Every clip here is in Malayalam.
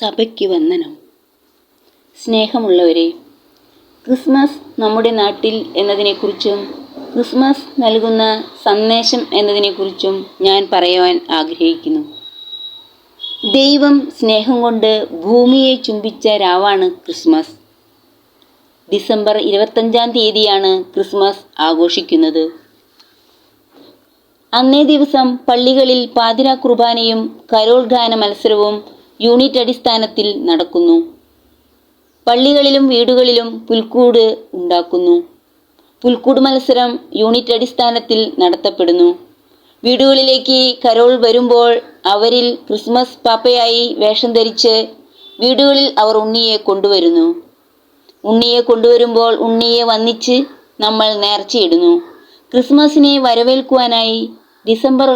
സഭയ്ക്ക് വന്ദനം. സ്നേഹമുള്ളവരെ ക്രിസ്മസ് നമ്മുടെ നാട്ടിൽ എന്നതിനെക്കുറിച്ചും ക്രിസ്മസ് നൽകുന്ന സന്ദേശം എന്നതിനെക്കുറിച്ചും ഞാൻ പറയുവാൻ ആഗ്രഹിക്കുന്നു. ദൈവം സ്നേഹം കൊണ്ട് ഭൂമിയെ ചുംബിച്ച രാവാണ് ക്രിസ്മസ്. ഡിസംബർ ഇരുപത്തഞ്ചാം തീയതിയാണ് ക്രിസ്മസ് ആഘോഷിക്കുന്നത്. അന്നേ ദിവസം പള്ളികളിൽ പാതിരാ കുർബാനയും കരോൾ ഗാന മത്സരവും യൂണിറ്റ് അടിസ്ഥാനത്തിൽ നടക്കുന്നു. പള്ളികളിലും വീടുകളിലും പുൽക്കൂട് ഉണ്ടാക്കുന്നു. പുൽക്കൂട് മത്സരം യൂണിറ്റ് അടിസ്ഥാനത്തിൽ നടത്തപ്പെടുന്നു. വീടുകളിലേക്ക് കരോൾ വരുമ്പോൾ അവരിൽ ക്രിസ്മസ് പാപ്പയായി വേഷം ധരിച്ച് വീടുകളിൽ അവർ ഉണ്ണിയെ കൊണ്ടുവരുന്നു. ഉണ്ണിയെ കൊണ്ടുവരുമ്പോൾ ഉണ്ണിയെ വന്നിച്ച് നമ്മൾ നേർച്ചയിടുന്നു. ക്രിസ്മസിനെ വരവേൽക്കുവാനായി ഡിസംബർ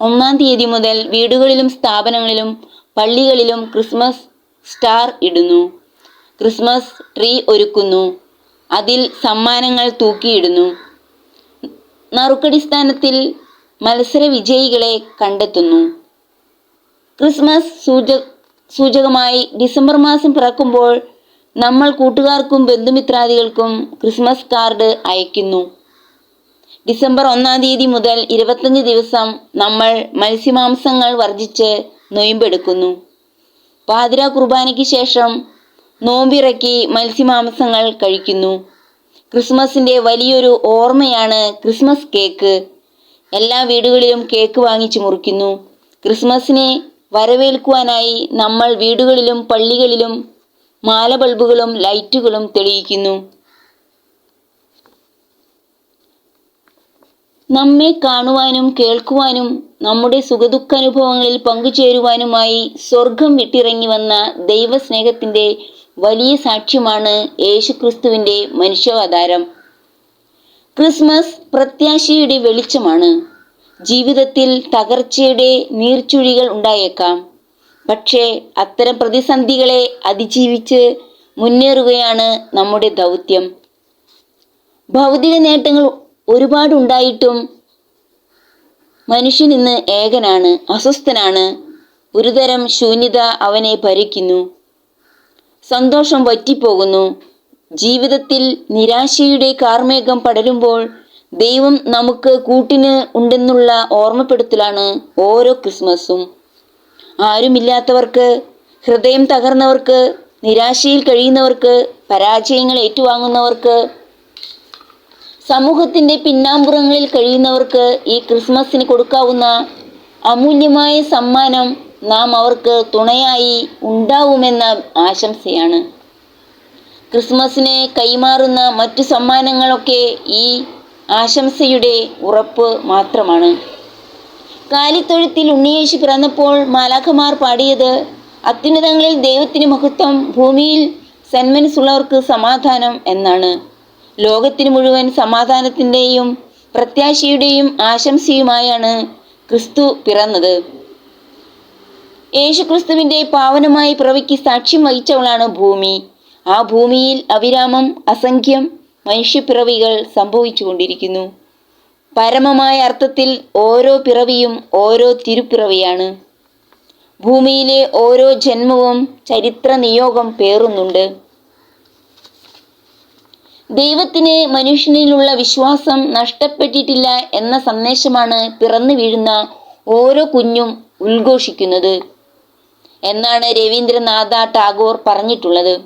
ഒന്നാം തീയതി മുതൽ വീടുകളിലും സ്ഥാപനങ്ങളിലും പള്ളികളിലും ക്രിസ്മസ് സ്റ്റാർ ഇടുന്നു. ക്രിസ്മസ് ട്രീ ഒരുക്കുന്നു. അതിൽ സമ്മാനങ്ങൾ തൂക്കിയിടുന്നു. നറുക്കടിസ്ഥാനത്തിൽ മത്സര വിജയികളെ കണ്ടെത്തുന്നു. ക്രിസ്മസ് സൂച സൂചകമായി ഡിസംബർ മാസം പിറക്കുമ്പോൾ നമ്മൾ കൂട്ടുകാർക്കും ബന്ധുമിത്രാദികൾക്കും ക്രിസ്മസ് കാർഡ് അയക്കുന്നു ഡിസംബർ ഒന്നാം തീയതി മുതൽ ഇരുപത്തഞ്ച് ദിവസം നമ്മൾ മത്സ്യമാംസങ്ങൾ വർജിച്ച് നൊയമ്പെടുക്കുന്നു. പാതിര കുർബാനയ്ക്ക് ശേഷം നോമ്പിറക്കി മത്സ്യമാംസങ്ങൾ കഴിക്കുന്നു. ക്രിസ്മസിന്റെ വലിയൊരു ഓർമ്മയാണ് ക്രിസ്മസ് കേക്ക്. എല്ലാ വീടുകളിലും കേക്ക് വാങ്ങിച്ചു മുറിക്കുന്നു. ക്രിസ്മസിനെ വരവേൽക്കുവാനായി നമ്മൾ വീടുകളിലും പള്ളികളിലും മാല ബൾബുകളും ലൈറ്റുകളും തെളിയിക്കുന്നു. നമ്മെ കാണുവാനും കേൾക്കുവാനും നമ്മുടെ സുഖദുഃഖാനുഭവങ്ങളിൽ പങ്കുചേരുവാനുമായി സ്വർഗം വിട്ടിറങ്ങി വന്ന ദൈവസ്നേഹത്തിന്റെ വലിയ സാക്ഷ്യമാണ് യേശുക്രിസ്തുവിന്റെ മനുഷ്യാവതാരം. ക്രിസ്മസ് പ്രത്യാശയുടെ വെളിച്ചമാണ്. ജീവിതത്തിൽ തകർച്ചയുടെ നീർച്ചുഴികൾ ഉണ്ടായേക്കാം. പക്ഷേ അത്തരം പ്രതിസന്ധികളെ അതിജീവിച്ച് മുന്നേറുകയാണ് നമ്മുടെ ദൗത്യം. ഭൗതിക നേട്ടങ്ങൾ ഒരുപാടുണ്ടായിട്ടും മനുഷ്യൻ ഇന്ന് ഏകനാണ് അസ്വസ്ഥനാണ്. ഒരുതരം ശൂന്യത അവനെ ഭരിക്കുന്നു. സന്തോഷം വറ്റിപ്പോകുന്നു. ജീവിതത്തിൽ നിരാശയുടെ കാർമേഘം പടരുമ്പോൾ ദൈവം നമുക്ക് കൂട്ടിന് ഉണ്ടെന്നുള്ള ഓർമ്മപ്പെടുത്തലാണ് ഓരോ ക്രിസ്മസും. ആരുമില്ലാത്തവർക്ക് ഹൃദയം തകർന്നവർക്ക് നിരാശയിൽ കഴിയുന്നവർക്ക് പരാജയങ്ങൾ ഏറ്റുവാങ്ങുന്നവർക്ക് സമൂഹത്തിന്റെ പിന്നാമ്പുറങ്ങളിൽ കഴിയുന്നവർക്ക് ഈ ക്രിസ്മസിന് കൊടുക്കാവുന്ന അമൂല്യമായ സമ്മാനം നാം അവർക്ക് തുണയായി ഉണ്ടാവുമെന്ന ആശംസയാണ്. ക്രിസ്മസിന് കൈമാറുന്ന മറ്റു സമ്മാനങ്ങളൊക്കെ ഈ ആശംസയുടെ ഉറപ്പ് മാത്രമാണ്. കാലിത്തൊഴുത്തിൽ ഉണ്ണിയേശു പിറന്നപ്പോൾ മാലാഖമാർ പാടിയത് അത്യുന്നതങ്ങളിൽ ദൈവത്തിന് മഹത്വം ഭൂമിയിൽ സന്മനസ്സുള്ളവർക്ക് സമാധാനം എന്നാണ്. ലോകത്തിന് മുഴുവൻ സമാധാനത്തിന്റെയും പ്രത്യാശയുടെയും ആശംസയുമായാണ് ക്രിസ്തു പിറന്നത്. യേശുക്രിസ്തുവിന്റെ പാവനമായ പിറവിക്ക് സാക്ഷ്യം വഹിച്ചവളാണ് ഭൂമി. ആ ഭൂമിയിൽ അവിരാമം അസംഖ്യം മനുഷ്യപ്പിറവികൾ സംഭവിച്ചുകൊണ്ടിരിക്കുന്നു. പരമമായ അർത്ഥത്തിൽ ഓരോ പിറവിയും ഓരോ തിരുപ്പിറവിയാണ്. ഭൂമിയിലെ ഓരോ ജന്മവും ചരിത്ര നിയോഗം പേറുന്നുണ്ട്. ദൈവത്തിന് മനുഷ്യനിലുള്ള വിശ്വാസം നഷ്ടപ്പെട്ടിട്ടില്ല എന്ന സന്ദേശമാണ് പിറന്നു വീഴുന്ന ഓരോ കുഞ്ഞും ഉദ്ഘോഷിക്കുന്നത് എന്നാണ് രവീന്ദ്രനാഥ ടാഗോർ പറഞ്ഞിട്ടുള്ളത്.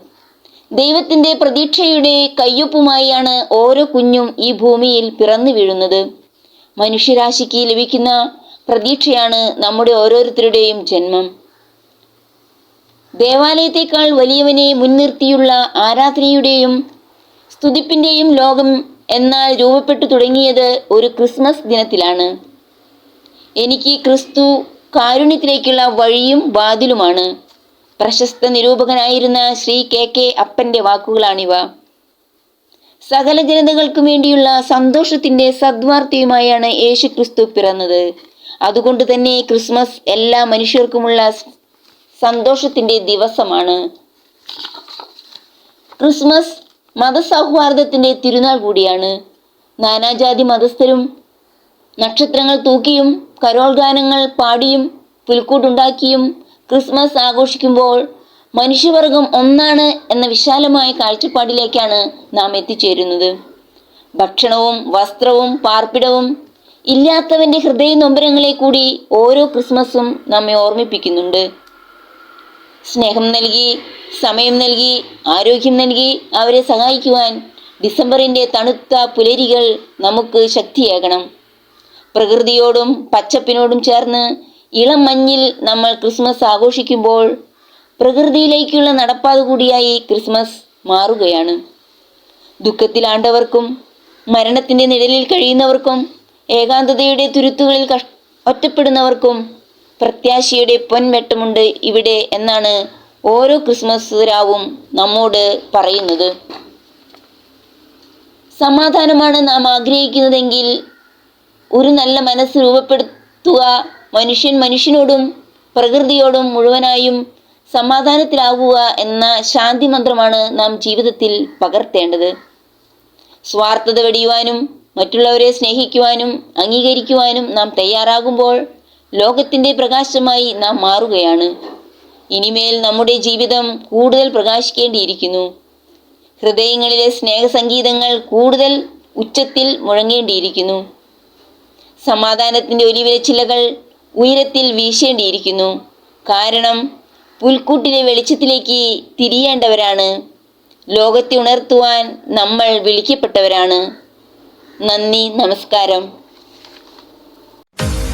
ദൈവത്തിന്റെ പ്രതീക്ഷയുടെ കയ്യൊപ്പുമായാണ് ഓരോ കുഞ്ഞും ഈ ഭൂമിയിൽ പിറന്നു വീഴുന്നത്. മനുഷ്യരാശിക്ക് ലഭിക്കുന്ന പ്രതീക്ഷയാണ് നമ്മുടെ ഓരോരുത്തരുടെയും ജന്മം. ദേവാലയത്തേക്കാൾ വലിയവനെ മുൻനിർത്തിയുള്ള ആരാധനയുടെയും സ്തുതിപ്പിന്റെയും ലോകം എന്നാൽ രൂപപ്പെട്ടു തുടങ്ങിയത് ഒരു ക്രിസ്മസ് ദിനത്തിലാണ്. എനിക്ക് ക്രിസ്തു കാരുണ്യത്തിലേക്കുള്ള വഴിയും വാതിലുമാണ്. പ്രശസ്ത നിരൂപകനായിരുന്ന ശ്രീ കെ കെ അപ്പന്റെ വാക്കുകളാണിവ. സകല ജനതകൾക്കും വേണ്ടിയുള്ള സന്തോഷത്തിന്റെ സദ്വാർത്തയുമായാണ് യേശു ക്രിസ്തു പിറന്നത്. അതുകൊണ്ട് തന്നെ ക്രിസ്മസ് എല്ലാ മനുഷ്യർക്കുമുള്ള സന്തോഷത്തിന്റെ ദിവസമാണ്. ക്രിസ്മസ് മതസൗഹാർദ്ദത്തിന്റെ തിരുനാൾ കൂടിയാണ്. നാനാജാതി മതസ്ഥരും നക്ഷത്രങ്ങൾ തൂക്കിയും കരോൾ ഗാനങ്ങൾ പാടിയും പുൽക്കൂട്ടുണ്ടാക്കിയും ക്രിസ്മസ് ആഘോഷിക്കുമ്പോൾ മനുഷ്യവർഗം ഒന്നാണ് എന്ന വിശാലമായ കാഴ്ചപ്പാടിലേക്കാണ് നാം എത്തിച്ചേരുന്നത്. ഭക്ഷണവും വസ്ത്രവും പാർപ്പിടവും ഇല്ലാത്തവന്റെ ഹൃദയ നൊമ്പരങ്ങളെ കൂടി ഓരോ ക്രിസ്മസും നമ്മെ ഓർമ്മിപ്പിക്കുന്നുണ്ട്. സ്നേഹം നൽകി സമയം നൽകി ആരോഗ്യം നൽകി അവരെ സഹായിക്കുവാൻ ഡിസംബറിന്റെ തണുത്ത പുലരികൾ നമുക്ക് ശക്തിയാകണം. പ്രകൃതിയോടും പച്ചപ്പിനോടും ചേർന്ന് ഇളം മഞ്ഞിൽ നമ്മൾ ക്രിസ്മസ് ആഘോഷിക്കുമ്പോൾ പ്രകൃതിയിലേക്കുള്ള നടപ്പാത കൂടിയായി ക്രിസ്മസ് മാറുകയാണ്. ദുഃഖത്തിലാണ്ടവർക്കും മരണത്തിന്റെ നിഴലിൽ കഴിയുന്നവർക്കും ഏകാന്തതയുടെ തുരുത്തുകളിൽ കഷ് ഒറ്റപ്പെടുന്നവർക്കും പ്രത്യാശയുടെ പൊൻവെട്ടമുണ്ട് ഇവിടെ എന്നാണ് ഓരോ ക്രിസ്മസ് രാവും നമ്മോട് പറയുന്നത്. സമാധാനമാണ് നാം ആഗ്രഹിക്കുന്നതെങ്കിൽ ഒരു നല്ല മനസ്സ് രൂപപ്പെടുത്തുക മനുഷ്യൻ മനുഷ്യനോടും പ്രകൃതിയോടും മുഴുവനായും സമാധാനത്തിലാവുക എന്ന ശാന്തി മന്ത്രമാണ് നാം ജീവിതത്തിൽ പകർത്തേണ്ടത്. സ്വാർത്ഥത വെടിയുവാനും മറ്റുള്ളവരെ സ്നേഹിക്കുവാനും അംഗീകരിക്കുവാനും നാം തയ്യാറാകുമ്പോൾ ലോകത്തിന്റെ പ്രകാശമായി നാം മാറുകയാണ്. ഇനിമേൽ നമ്മുടെ ജീവിതം കൂടുതൽ പ്രകാശിക്കേണ്ടിയിരിക്കുന്നു. ഹൃദയങ്ങളിലെ സ്നേഹസംഗീതങ്ങൾ കൂടുതൽ ഉച്ചത്തിൽ മുഴങ്ങേണ്ടിയിരിക്കുന്നു. സമാധാനത്തിന്റെ ഒലിവിലെ ചിലകൾ ഉയരത്തിൽ വീശേണ്ടിയിരിക്കുന്നു. കാരണം പുൽക്കൂട്ടിലെ വെളിച്ചത്തിലേക്ക് തിരിയേണ്ടവരാണ്. ലോകത്തെ ഉണർത്തുവാൻ നമ്മൾ വിളിക്കപ്പെട്ടവരാണ്. നന്ദി നമസ്കാരം.